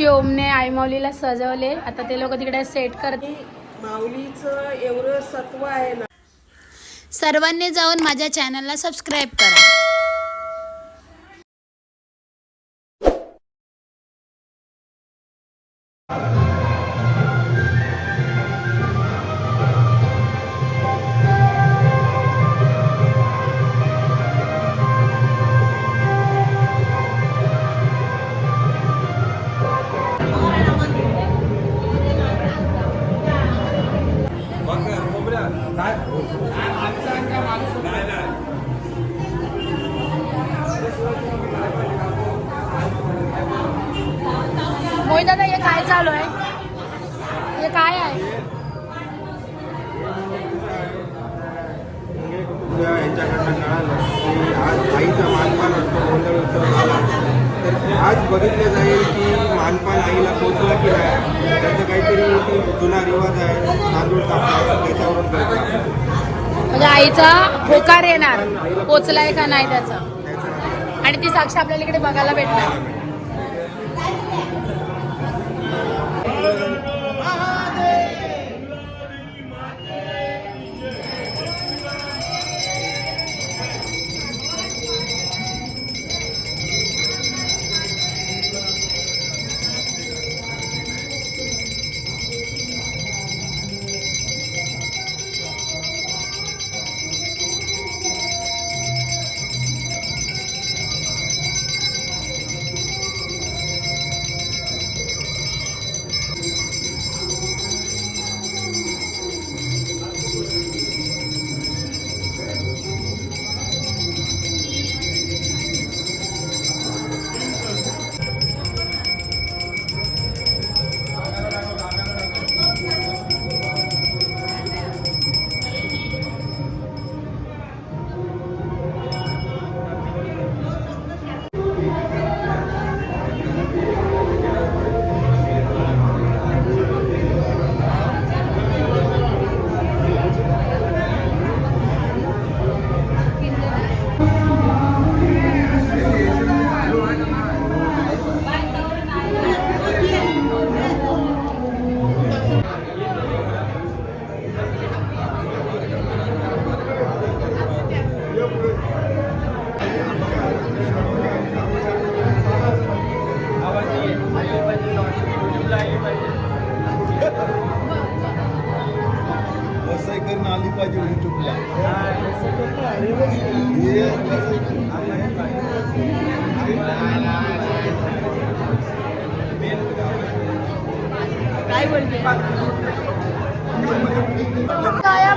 दिवशी ओमने आई माऊलीला सजवले. आता ते लोक तिकडे सेट करते माऊलीचं एवढं सत्व आहे ना. सर्वांनी जाऊन माझ्या चॅनलला सबस्क्राईब करा. पोचलाय का नाही त्याचा त्याचं? आणि ती साक्ष आपल्याला इकडे बघायला भेटणार.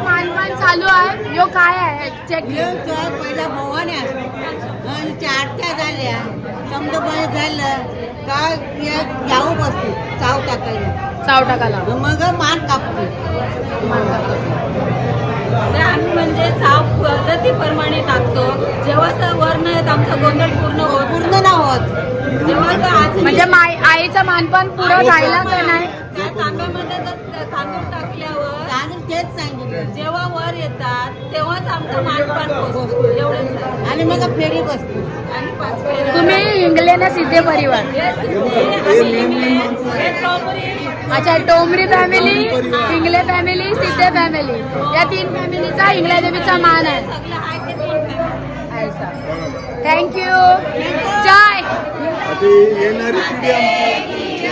मानपान चालू आहे. यो काय आहे? पहिला भवाने आणि त्या आरत्या झाल्या. समजा झालं का या जाऊ बसते चाव टाकायला. चाव टाकाला मग मान कापते. ते आम्ही म्हणजे साप पद्धतीप्रमाणे टाकतो. जेव्हा सर वर्ण येत आमचा गोंधळ पूर्ण होत. पूर्ण ना होत. तेव्हा तो आज म्हणजे माय आईचं मानपान पुरं झालं का नाही. त्या तांब्यामध्ये जर तांदूळ टाकल्यावर आणि तेच सांगितलं. जेव्हा वर येतात तेव्हाच आमचं मानपान एवढंच आहे. आणि मग फेरी बसते. आणि पाच फेऱ्या. तुम्ही हिंगले ना सिद्धे परिवार हे सिद्धे, हे टोपरी, अच्छा Tomri family Hingle family Siddhe family या तीन फॅमिलीचा हिंगल्या देवीचा मान आहे. थँक्यू जय. येणारी पिढी आमची.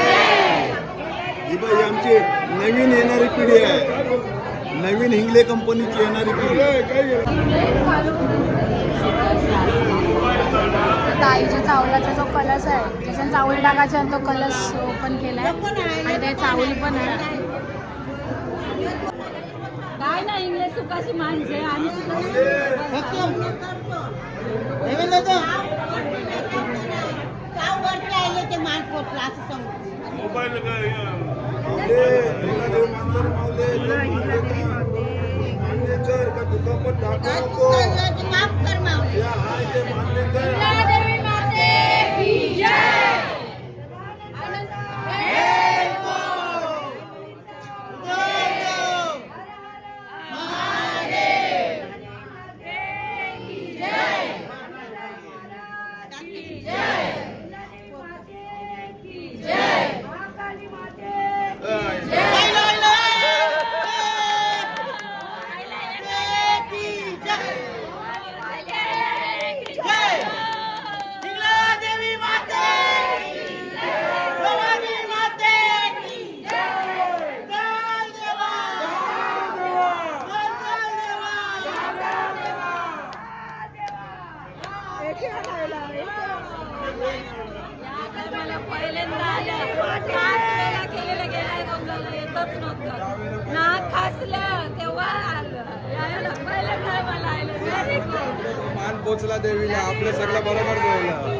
ही बाई आमची नवीन येणारी पिढी आहे. नवीन हिंगले कंपनीची येणारी पिढी. ताईच्या चावलाचा जो कलश आहे त्याच्या चावल टाकायचा आणि तो कलश ओपन केलाय. आणि ते चावली पण आहे. काय नाही इंग्लिश सुखाची माणसे आणि ते मान पोचलं असं नको माफ कर मावली जय पहिल्यांदा आल्या सात वेळा केलेलं गेलं गोंधळ येतच ना खासलं तेव्हा देवीला आपलं सगळं बरोबर बोललं.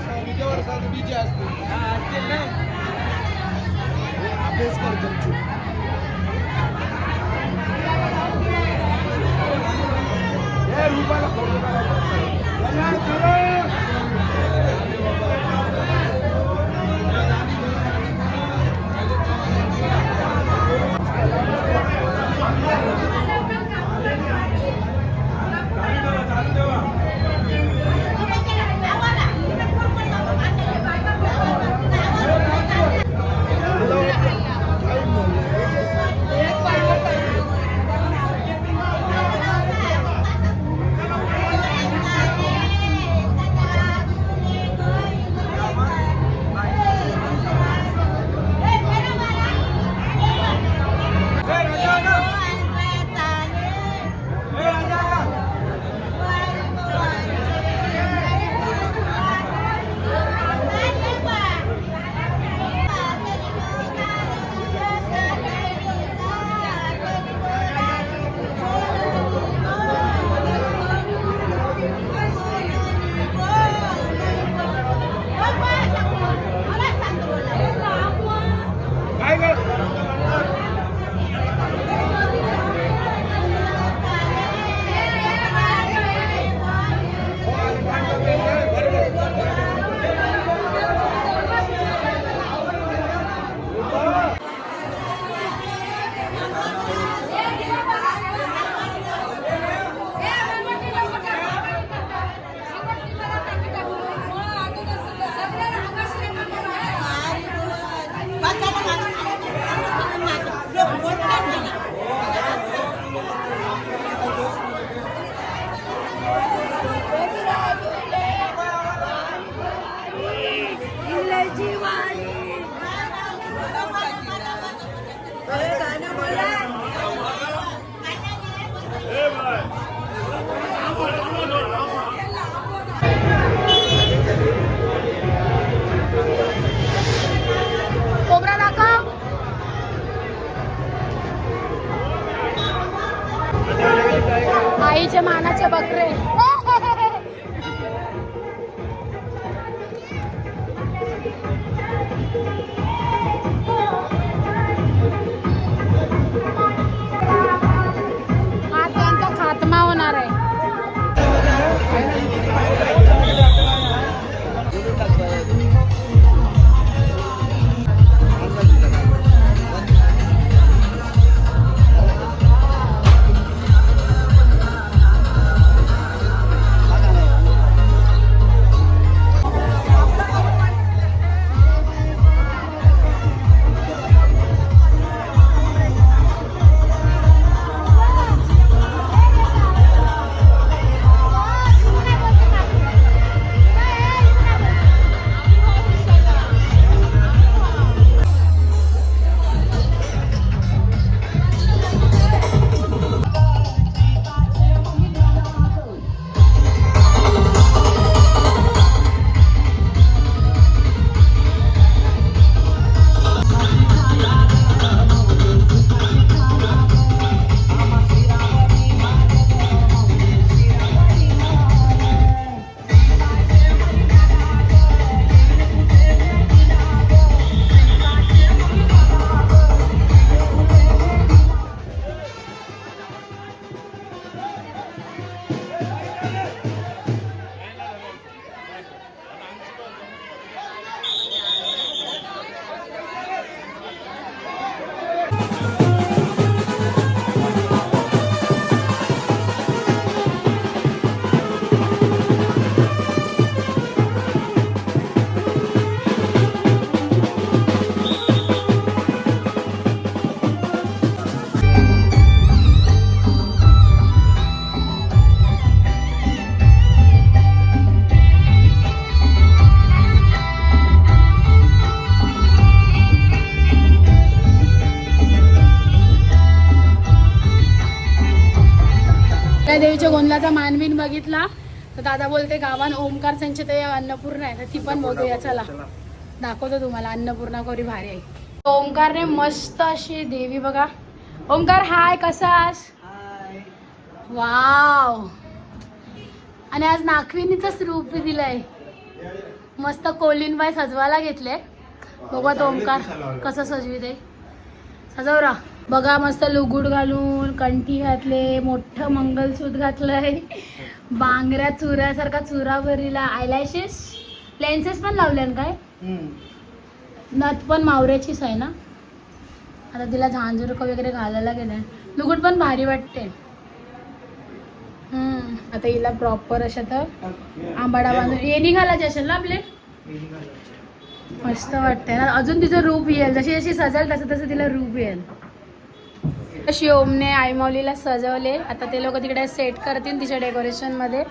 अभ्यास करतो कोबरा गोंधळाचा मानवीन बघितला तर दादा बोलते गावान ओमकार त्यांचे ते अन्नपूर्णा आहे तर ती पण बघूया चला. दाखवतो तुम्हाला अन्नपूर्णा कोरी भारी आहे. ओमकारने मस्त अशी देवी बघा. ओमकार हाय कसास वाव. आणि आज नागविनीचंच रूप दिलंय. मस्त कोलिनबाई सजवायला घेतले. बघा तो ओमकार कसं सजवी दे सजवरा बघा मस्त लुगुड घालून कंठी घातले मोठं मंगलसूत्र घातलंय. बांगड्या चुऱ्यासारखा चुरा भरीला. आयलॅशेस लेन्सेस पण लावले काय? नथ पण मावऱ्याचीच आहे ना? आता तिला झांजुरक वगैरे घालायला गेले. लुगुड पण भारी वाटते. हम्म. आता हिला प्रॉपर अशा तर आंबाडा बांधून हे निघालायचे असेल ना आपले? मस्त वाटतंय ना? अजून तिचं रूप येईल. जशी जशी सजल तसं तसं तिला रूप येईल. शिवमने आईमौलीला सजवले. आता ते लोक तिकडे सेट करतील तिच्या डेकोरेशनमध्ये.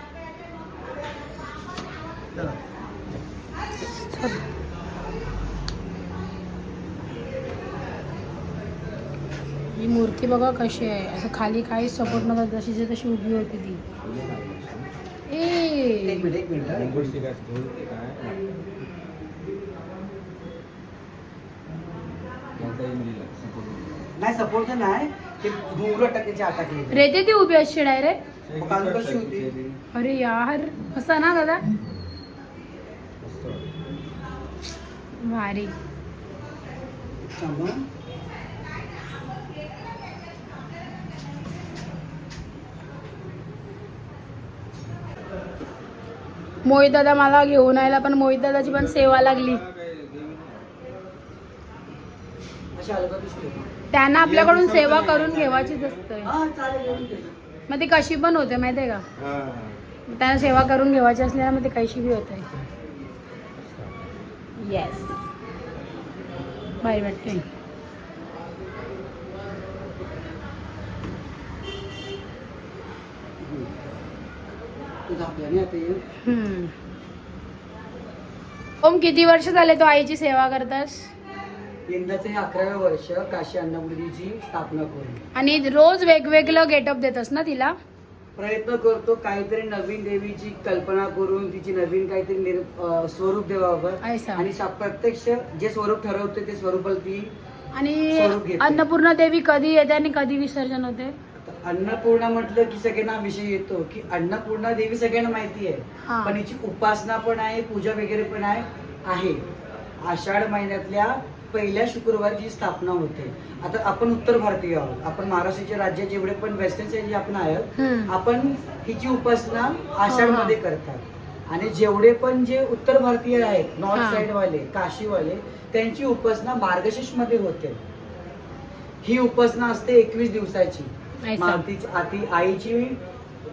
ही मूर्ती बघा कशी आहे. असं खाली काही सपोर्ट नव्हता जशीची तशी उभी होती ती. ए! नाही सपोर्ट नाही ते घुंगरू टाकायचे अटकले रेते ती उभी अशी डायरेक्ट काल कशी होती अरे यार असा ना दादा भारी मोहित दादा मला घेऊन यायला पण मोहित दादाची पण सेवा लागली अशी अलग दिसते त्यांना आपल्याकडून सेवा करून घेवायचीच असते. मग ती कशी पण होते माहितीये का? त्यांना सेवा करून घेवायची असल्याने मग ते कशी बी होते. येस भारी वाटते. ओम किती वर्ष झाले तो आईची सेवा करतास? यंदाचं अकराव्या वर्ष काशी अन्नपूर्णेची स्थापना करून आणि रोज वेगवेगळं गेटअप देतस ना तिला प्रयत्न करतो काहीतरी नवीन देवीची कल्पना करून तिची नवीन काहीतरी निर- अं, स्वरूप ऐसा. आणि सा- प्रत्यक्ष जे स्वरूप ठरवते ते स्वरूपाला ती आणि स्वरूप घेते. अन्नपूर्णा देवी कधी येते आणि कधी विसर्जन होते अन्नपूर्णा म्हटलं की सगळ्यांना विषय येतो की अन्नपूर्णा देवी सगळ्यांना माहिती हा. आहे पण हिची उपासना पण आहे पूजा वगैरे पण आहे आहे आषाढ महिन्यातल्या पहिल्या शुक्रवारची स्थापना होते आता आपण उत्तर भारतीय आहोत आपण महाराष्ट्राच्या राज्यात जेवढे पण वेस्टर्न साईड जे आपण आहोत. आपण हिची उपासना आषाढमध्ये करतात आणि जेवढे पण जे उत्तर भारतीय आहेत नॉर्थ हा. साइड वाले काशीवाले त्यांची उपासना मार्गशीर्षमध्ये होते ही उपासना असते एकवीस दिवसाची. मातीची आती आईची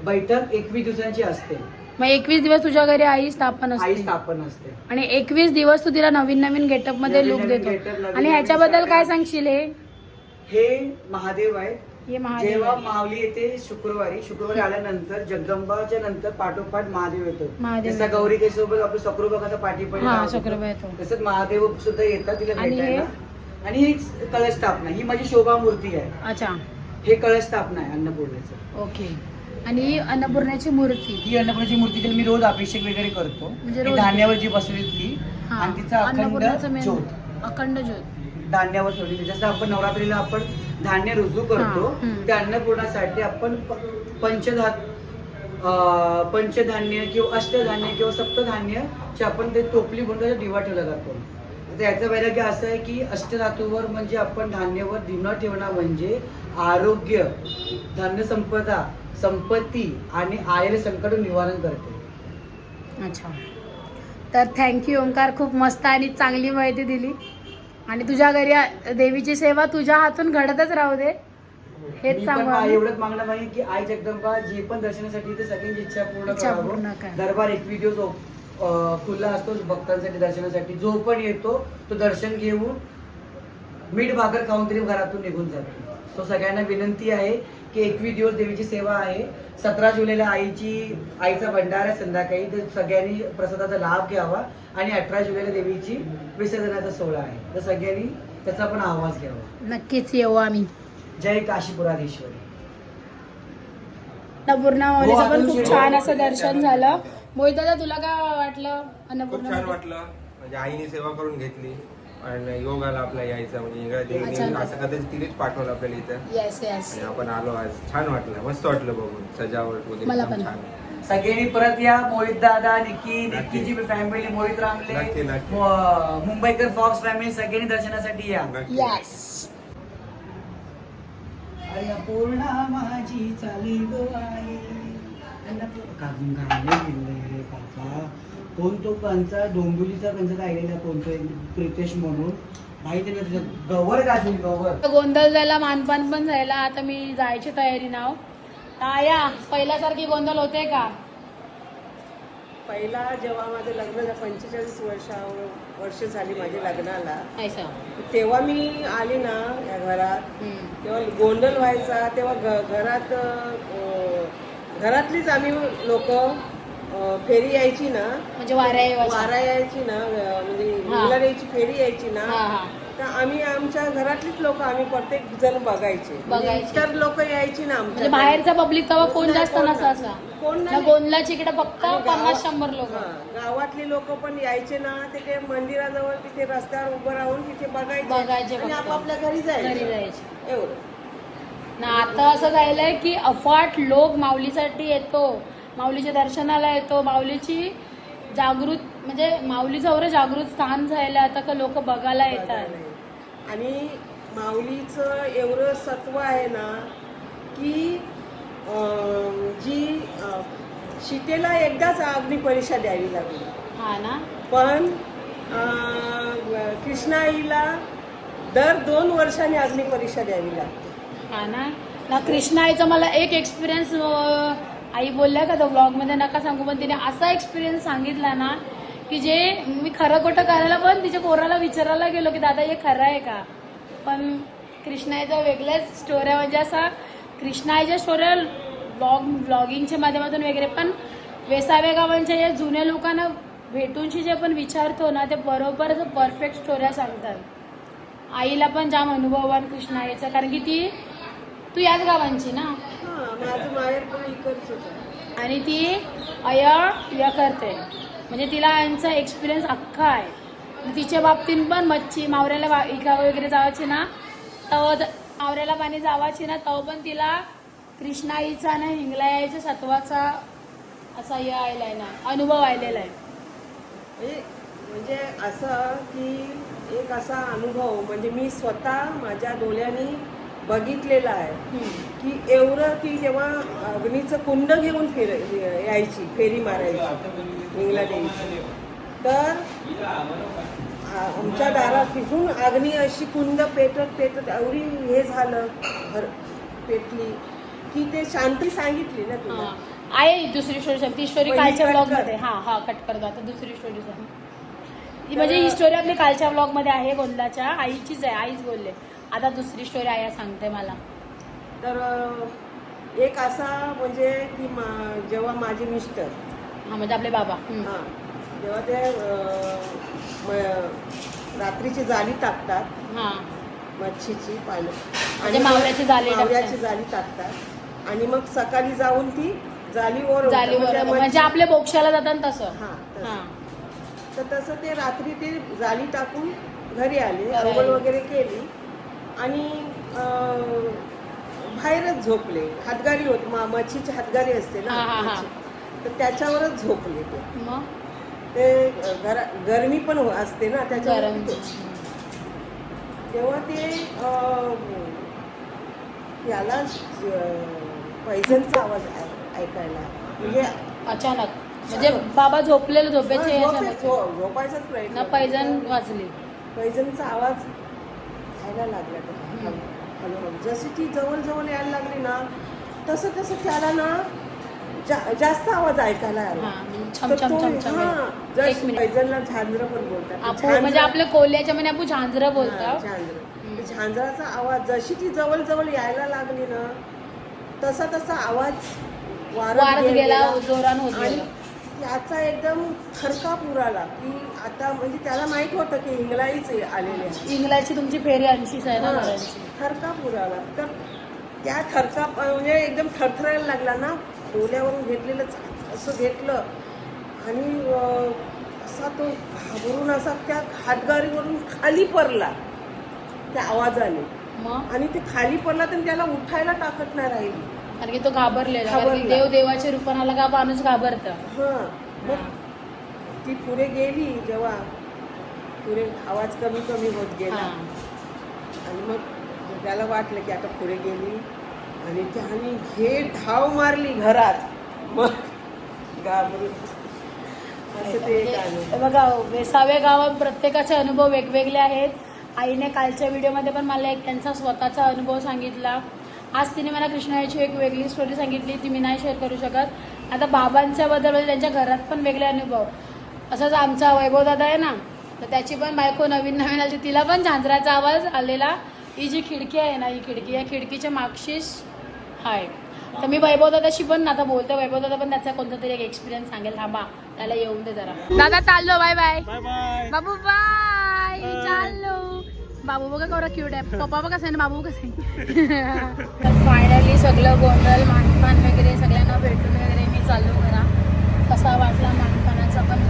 बैठक एकवीस दिवसांची असते मग एकवीस दिवस तुझ्या घरी आई स्थापन आई असते स्थापन असते. आणि एकवीस दिवस तू तिला नवीन नवीन गेटअपमध्ये नवीन लुक नवीन देतो. नवीन आणि नवीन ह्याच्याबद्दल. काय सांगशील हे? हे महादेव आहेत. हे महादेव जेव्हा आहे. माऊली येते शुक्रवारी शुक्रवारी आल्यानंतर जगदंबाच्या नंतर पाठोपाठ महादेव येतो. महादेव जसा येतो. गौरी सोबत आपलं सक्रोबाचा पाठी पण हा, येतो. तसंच महादेव सुद्धा येतात तिला आणि भेटायला. आणि ही कलश स्थापना ही माझी शोभा मूर्ती आहे. अच्छा. हे कलश स्थापना आहे अन्नपूर्णेचं ओके. आणि अन्नपूर्णाची मूर्ती ही अन्नपूर्णाची मूर्ती तिला मी रोज अभिषेक वगैरे करतो म्हणजे ती रोज? धान्यावर जी बसवली ती हा. आणि तिचा अन्नपूर्णाचं अखंड ज्योत अखंड ज्योत धान्यावर ठेवली जसं आपण नवरात्रीला आपण धान्य रुजू करतो हा, हम्म. त्या अन्नपूर्णासाठी आपण प- पंचधा अं, पंचधान्य किंवा अष्टधान्य किंवा सप्तधान्यचे आपण ते टोपली बनवून त्याचा दिवा ठेवला जातो आता याचं वैराग्य असं आहे की अष्टधातूवर म्हणजे आपण धान्यावर दिवा ठेवणं म्हणजे आरोग्य धान्य संपदा संपत्ती आणि आलेले संकट निवारण करते. अच्छा. तर थँक्यू ओंकार. खूप मस्त आणि चांगली माहिती दिली. आणि तुझ्या घरी देवीची सेवा तुझ्या हातून घडतच राहू दे. हेच सांगू. एवढंच मागणं आहे की आई जगदंबा जे पण दर्शनासाठी ते सगळ्यांची इच्छा पूर्ण. दरबार दिवस ओप- अं, खुला असतो भक्तांसाठी दर्शनासाठी जो पण येतो तो दर्शन घेऊन मीठ भाकर खाऊन तरी घरातून निघून जातो. तो सगळ्यांना विनंती आहे की एकवीस दिवस देवीची सेवा आहे. सतरा जुलैला आईची आईचा भंडार आहे संध्याकाळी. तर सगळ्यांनी प्रसादाचा लाभ घ्यावा आणि अठरा जुलैला देवीची विसर्जनाचा सोहळा आहे. तर सगळ्यांनी त्याचा पण आवाज घ्यावा. नक्कीच येऊ आम्ही. जय काशीपुराधीश्वरी. अन्नपूर्णा हो, पण खूप छान असं दर्शन झालं. मोहित दादा तुला काय वाटलं? खूप अन्नपूर्णा छान वाटलं. म्हणजे आईने सेवा करून घेतली. आणि योगाला आपला यायचं म्हणजे. असं कदाचित तिनेच पाठवलं आपल्याला इथं. येस येस आणि आपण आलो आज. छान वाटलं मस्त वाटलं बघून. सजावट वगैरे मला एकदम पण. छान. सगळ्यांनी परत या मोहित दादा निकी निकीची फॅमिली मोहित नक्की, रामले नक्की. मु- मुंबईकर फॉक्स फॅमिली सगळ्यांनी दर्शनासाठी या. नक्की. येस अन्नपूर्णा माझी चाली गो आई अन्नपूर्णा गाणे गेले रे कोण तो कंचा डोंबिवलीचा कंचा गायलेला कोणतो प्रितेश म्हणून? माहिती नाही तुझं गवर गाजून गवर? गोंधळ जायला मानपान पण जायला आता मी जायची तयारी नाव. आया पहिल्यासारखी गोंधळ होते का? पहिला जेव्हा माझं लग्न झालं पंचेचाळीस वर्षा वर्ष झाली माझ्या लग्नाला. ऐसा तेव्हा मी आली ना या घरात. तेव्हा गोंधळ व्हायचा. तेव्हा घरात घरातलीच आम्ही लोक फेरी यायची ना म्हणजे वारा यायची ना म्हणजे. मुला यायची फेरी यायची ना तर आम्ही आमच्या घरातलीच लोक आम्ही प्रत्येक जण बघायचे. म्हणजे. इतर लोक यायची ना म्हणजे आमच्या बाहेरचा पब्लिक तेव्हा कोण जास्त नसा. असा फक्त पन्नास शंभर लोक. गावातली लोक पण यायचे ना तिथे मंदिराजवळ तिथे रस्त्यावर उभं राहून तिथे बघायचे बघायचे. आपापल्या घरी जायचे. एवढं. ना आता असं झालंय की अफाट लोक माऊलीसाठी येतो. माऊलीच्या दर्शनाला येतो. माऊलीची जागृत म्हणजे माऊलीचं एवढं जागृत स्थान झालं आता का लोक बघायला येतात. आणि माऊलीचं एवढं सत्व आहे ना की जी सीतेला एकदाच अग्निपरीक्षा द्यावी लागली. हा ना? पण कृष्णाईला दर दोन वर्षांनी अग्निपरीक्षा द्यावी लागते. हा ना? ना कृष्णाईचा मला एक एक्सपिरियन्स आई बोलल्या का तो ब्लॉगमध्ये नका सांगू. पण तिने असा एक्सपिरियन्स सांगितला ना की जे मी खरं खोटं करायला पण तिच्या कोराला विचारायला गेलो की दादा हे खरं आहे का? पण कृष्णाईचा वेगळ्याच स्टोऱ्या म्हणजे असा कृष्णाईच्या स्टोऱ्या ब्लॉग ब्लॉगिंगच्या माध्यमातून वगैरे. पण वेसावेगावांच्या या जुन्या लोकांना भेटूनशी जे आपण विचारतो ना ते बरोबर परफेक्ट स्टोऱ्या सांगतात. आईला पण जाम अनुभव कृष्णा याचा कारण की ती तू याच गावांची ना? माझं माहेर पण इकडचंच आहे. आणि ती अया या करते. म्हणजे तिला यांचा एक्सपिरियन्स अख्खा आहे. तिच्या बाबतीत पण मच्छी मावऱ्याला वा- इका वगैरे जावायची ना तेव्हा ज- मावऱ्याला पाणी जावायची ना तेव्हा पण तिला कृष्णाईचा ना हिंगलायाचा सत्वाचा असा हे आलेला आहे ना अनुभव आलेला आहे. म्हणजे असं की एक असा अनुभव म्हणजे मी स्वतः माझ्या डोळ्यांनी बघितलेला आहे. की एवढं ती जेव्हा अग्नीचं कुंड घेऊन फिर यायची फेरी मारायची इंगला द्यायची तर आमच्या दारात तिथून अग्नी अशी कुंड पेटत पेटत एवढी हे झालं भर पेटली. की ते शांती सांगितली ना तुला. आहे दुसरी स्टोरी सांग ती स्टोरी कालच्या ब्लॉग. मध्ये. हा हा कट करतो आता दुसरी स्टोरी सांग म्हणजे ही स्टोरी आपली कालच्या ब्लॉगमध्ये आहे गोंदाच्या. आईचीच आहे आईच बोलले. आता दुसरी स्टोरी आया सांगते मला. तर एक असा म्हणजे की मा- जेव्हा माझे मिस्टर हा म्हणजे आपले बाबा. हम्म. हा जेव्हा ते अ, म- रात्रीची जाळी टाकतात. हा. मच्छीची पाणी म्हणजे मावळ्याची जाळी टाकतात. मावळ्याची जाळी टाकतात. आणि मग सकाळी जाऊन ती जाळीवर जालीवर म्हणजे म्हणजे आपल्या बोक्षाला जातात तसं. हा तसं. हा. तर तसं ते रात्री ते जाळी टाकून घरी आले. घरी अंघोळ आले. वगैरे केली. आणि अं, बाहेरच झोपले. हातगारी होत मा- मच्छीची हातगारी असते ना हा, हा, हा. मच्छी. तर त्याच्यावरच झोपले ते. मग? ते घरा गरमी पण हो- असते ना त्याच्यावर गरम. तेव्हा ते अं, याला पैजणचा आवाज ऐ- ऐकायला. म्हणजे अचानक. म्हणजे बाबा झोपलेले झोपेचे झोपे- याच्यामध्ये. झो- झोपायचाच प्रयत्न ना पैजण वाजली. पैजणचा आवाज यायला लागला त्याला. हळूहळू जशी ती जवळ जवळ यायला लागली ना तसं तसं त्याला ना जा- जास्त आवाज ऐकायला हा आला म्हणजे हा, झांजर पण बोलतात. आपण झांजरं- म्हणजे आपल्या कोल्याच्या मध्ये आपण झांजरं हा, बोलतो. झांजरं. झांजराचा आवाज जशी ती जवळ जवळ यायला लागली ना तसा तसा आवाज वारत गेला जोरान होत याचा एकदम थरकाप उराला की आता म्हणजे त्याला माहीत होतं की इंगलाईच आलेले आहे इंग्लंडची तुमची फेरी ऐंशीच आहे ना घरांची थरकाप उराला तर त्या थरकाप म्हणजे एकदम थरथरायला लागला ना. डोल्यावरून घेतलेलं चा- असं घेतलं. आणि अं, असा तो घाबरून असा त्या घाटगारीवरून खाली पडला. त्या आवाजाने. मग? आणि ते खाली पडला तर त्याला उठायला ताकद नाही राहिली. कारण की तो घाबरलेला कारण की घाबरला. देव देवाच्या रूपाला का माणूस घाबरतं. हां मग ती पुढे गेली जेव्हा पुढे आवाज कमी कमी होत गेला. हा. आणि मग त्याला वाटलं की आता पुढे गेली. आणि त्याने घे धाव मारली घरात. मग घाबरून. असं ते एक आलं. हे बघा वेसावे गावात प्रत्येकाचे अनुभव वेगवेगळे आहेत. आईने कालच्या व्हिडिओमध्ये पण मला एक त्यांचा स्वतःचा अनुभव सांगितला. आज तिने मला कृष्णाची एक वेगळी स्टोरी सांगितली ती मी नाही शेअर करू शकत. आता बाबांच्या बद्दल म्हणजे त्यांच्या घरात पण वेगळे अनुभव. असंच आमचा वैभव दादा आहे ना तर त्याची पण बायको नवीन नवीन आली तिला पण झांजराचा आवाज आलेला. ही जी खिडकी आहे ना ही खिडकी या खिडकीच्या मागशीच आहे तर मी वैभव दादाशी पण आता बोलतो वैभव दादा पण त्याचा कोणता तरी एक एक्सपिरियन्स सांगेल. थांबा त्याला येऊन दे जरा. दादा चाललो बाय बाय बाबू बाय. चाललो. बाबू बघा कवरा क्यूट आहे. पप्पा बघा आहे ना बाबू कसं आहे फायनली सगळं गोंधळ मानपान वगैरे सगळ्यांना भेटून वगैरे मी चाललो घरा कसा वाटला मानपानाचा पण